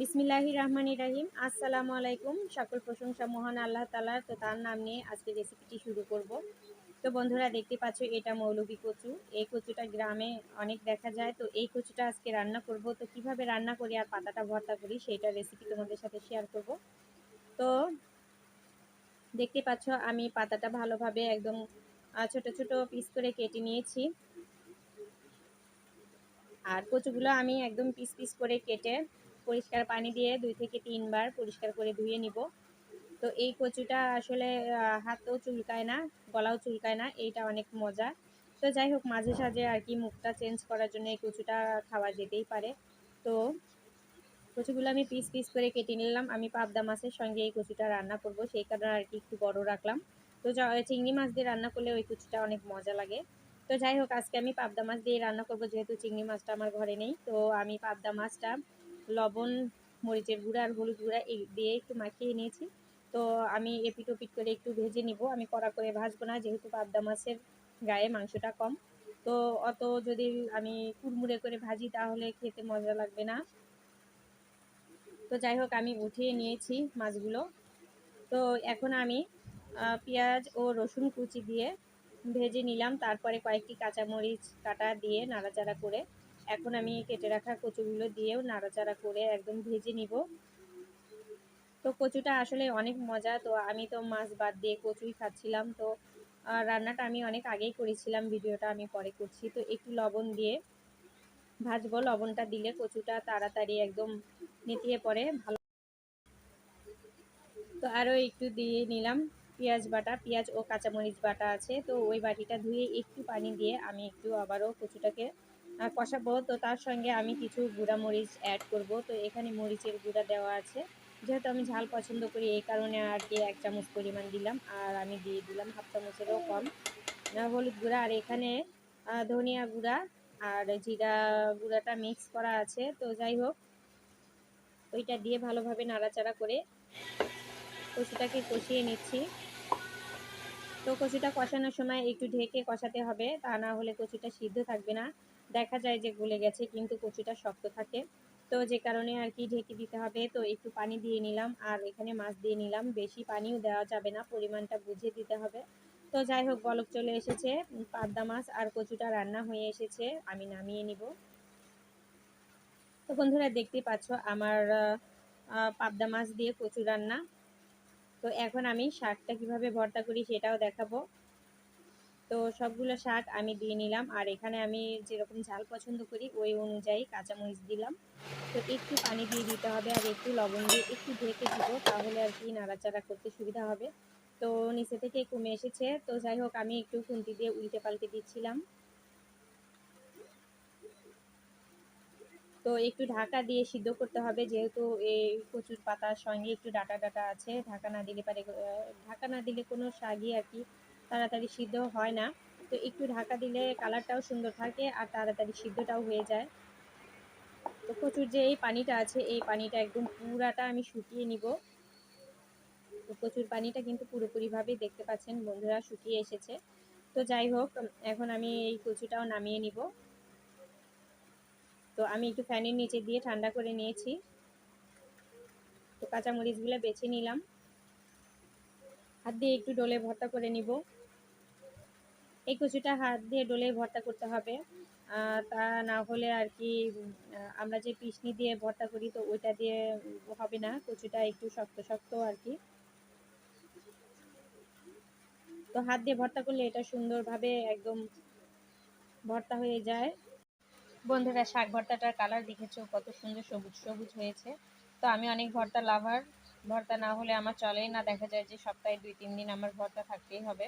বিসমিল্লাহি রহমান ইরাহিম আসসালামু আলাইকুম। সকল প্রশংসা মহান আল্লাহ তালার তো তার নাম নিয়ে আজকে রেসিপিটি শুরু করব। তো বন্ধুরা, দেখতে পাচ্ছ, এটা মৌলবী কচু। এই কচুটা গ্রামে অনেক দেখা যায়। তো এই কচুটা আজকে রান্না করব। তো কীভাবে রান্না করি আর পাতাটা ভর্তা করি, সেইটা রেসিপি তোমাদের সাথে শেয়ার করব। তো দেখতে পাচ্ছ, আমি পাতাটা ভালোভাবে একদম ছোট ছোট পিস করে কেটে নিয়েছি। আর কচুগুলো আমি একদম পিস পিস করে কেটে পরিষ্কার পানি দিয়ে দুই থেকে তিনবার পরিষ্কার করে ধুয়ে নিব। তো এই কচুটা আসলে হাতও চুলকায় না, গলাও চুলকায় না, এইটা অনেক মজা। তো যাই হোক, মাঝে সাঝে আর কি মুখটা চেঞ্জ করার জন্য এই কচুটা খাওয়া যেতেই পারে। তো কচুগুলো আমি পিস পিস করে কেটে নিলাম। আমি পাবদা মাছের সঙ্গে এই কচুটা রান্না করব, সেই কারণে আর কি একটু বড় রাখলাম। তো চিংড়ি মাছ দিয়ে রান্না করলে ওই কচুটা অনেক মজা লাগে। তো যাই হোক, আজকে আমি পাবদা মাছ দিয়ে রান্না করব, যেহেতু চিংড়ি মাছটা আমার ঘরে নেই, তো আমি পাবদা মাছটা লবণ, মরিচের গুঁড়া আর হলুদ গুঁড়া এই দিয়ে একটু মাখিয়ে নিয়েছি। তো আমি এপিট ওপিট করে একটু ভেজে নিব। আমি কড়া করে ভাজবো না, যেহেতু পাবদা মাছের গায়ে মাংসটা কম। তো অত যদি আমি কুড়মুড়ে করে ভাজি, তাহলে খেতে মজা লাগবে না। তো যাই হোক, আমি উঠিয়ে নিয়েছি মাছগুলো। তো এখন আমি পেঁয়াজ ও রসুন কুচি দিয়ে ভেজে নিলাম। তারপরে কয়েকটি কাঁচামরিচ কাটা দিয়ে নাড়াচাড়া করে এখন আমি কেটে রাখা কচুগুলো দিয়েও নাড়াচাড়া করে একদম ভেজে নিব। তো কচুটা আসলে অনেক মজা, তো আমি তো মাছ বাদ দিয়ে কচুই খাচ্ছিলাম। তো রান্নাটা আমি অনেক আগেই করেছিলাম, ভিডিওটা আমি পরে করছি। তো একটু লবণ দিয়ে ভাজবো, লবণটা দিলে কচুটা তাড়াতাড়ি একদম নেতিয়ে পড়ে, ভালো। তো আরও একটু দিয়ে নিলাম পেঁয়াজ বাটা, পেঁয়াজ ও কাঁচামরিচ বাটা আছে। তো ওই বাটিটা ধুয়ে একটু পানি দিয়ে আমি একটু আবারও কচুটাকে কষাবো। তো তার সঙ্গে আমি কিছু গুঁড়া মরিচ অ্যাড করব। তো এখানে মরিচের গুঁড়া দেওয়া আছে। যেহেতু আমি ঝাল পছন্দ করি, এই কারণে আর কি এক চামচ পরিমাণ দিলাম। আর আমি দিয়ে দিলাম হাফ চামচেরও কম। হলুদ গুঁড়া। আর এখানে ধনিয়া গুঁড়া আর জিরা গুঁড়াটা মিক্স করা আছে। তো যাই হোক, ওইটা দিয়ে ভালোভাবে নাড়াচাড়া করে কচুটাকে কষিয়ে নিচ্ছি। তো কচুটা কষানোর সময় একটু ঢেকে কষাতে হবে। তা না হলে কচুটা সিদ্ধ থাকবে না। দেখা যায় যে গলে গেছে, কিন্তু কচুটা শক্ত থাকে। তো যে কারণে আর কি ঢেকে দিতে হবে। তো একটু পানি দিয়ে নিলাম আর এখানে মাছ দিয়ে নিলাম। বেশি পানিও দেওয়া যাবে না, পরিমাণটা বুঝে দিতে হবে। তো যাই হোক, বলক চলে এসেছে। পাবদা মাছ আর কচুটা রান্না হয়ে এসেছে। আমি নামিয়ে নিব। তো বন্ধুরা, দেখতে পাচ্ছ আমার পাবদা মাছ দিয়ে কচু রান্না। তো এখন আমি শাকটা কীভাবে ভর্তা করি সেটাও দেখাবো। তো সবগুলো শাক আমি দিয়ে নিলাম। আর এখানে আমি যেরকম ঝাল পছন্দ করি, ওই অনুযায়ী কাঁচামরিচ দিলাম। তো একটু পানি দিয়ে দিতে হবে আর একটু লবণ দিয়ে একটু ঢেকে দিব, তাহলে আর কি নাড়াচাড়া করতে সুবিধা হবে। তো নিচে থেকে কমে এসেছে। তো যাই হোক, আমি একটু খুন্তি দিয়ে উল্টে পাল্টে দিচ্ছিলাম। তো একটু ঢাকা দিয়ে সিদ্ধ করতে হবে, যেহেতু এই কচুর পাতার সঙ্গে একটু ডাটা ডাটা আছে। ঢাকা না দিলে পারে ঢাকা না দিলে কোনো শাকই আর কি তাড়াতাড়ি সিদ্ধ হয় না। তো একটু ঢাকা দিলে কালারটাও সুন্দর থাকে আর তাড়াতাড়ি সিদ্ধটাও হয়ে যায়। তো প্রচুর যে এই পানিটা আছে, এই পানিটা একদম পুরাটা আমি শুকিয়ে নিব। তো প্রচুর পানিটা কিন্তু পুরোপুরিভাবে দেখতে পাচ্ছেন বন্ধুরা, শুকিয়ে এসেছে। তো যাই হোক, এখন আমি এই কচুটাও নামিয়ে নিব। তো আমি একটু ফ্যানের নিচে দিয়ে ঠান্ডা করে নিয়েছি। তো কাঁচামরিচগুলো বেছে নিলাম। হাত দিয়ে একটু ডোলে ভর্তা করে নিব। এই কচুটা হাত দিয়ে ডোলে ভর্তা করতে হবে। তা না হলে আর কি আমরা যে পিসনি দিয়ে ভর্তা করি, তো ওইটা দিয়ে হবে না। কচুটা একটু শক্ত শক্ত আর কি। তো হাত দিয়ে ভর্তা করলে এটা সুন্দরভাবে একদম ভর্তা হয়ে যায়। বন্ধুরা, শাক ভর্তাটার কালার দেখেছ? কত সুন্দর সবুজ সবুজ হয়েছে। তো আমি অনেক ভর্তা লাভার। ভর্তা না হলে আমার চলেই না। দেখা যায় যে সপ্তাহে দুই, তিন দিন আমার ভর্তা থাকতেই হবে।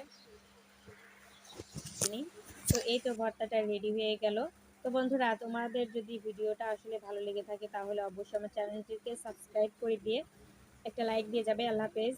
তো এই তো ভর্তাটা রেডি হয়ে গেল। তো বন্ধুরা, তোমাদের যদি ভিডিওটা আসলে ভালো লেগে থাকে, তাহলে অবশ্যই আমার চ্যানেলটিকে সাবস্ক্রাইব করে দিয়ে একটা লাইক দিয়ে যাবে। আল্লাহ হাফেজ।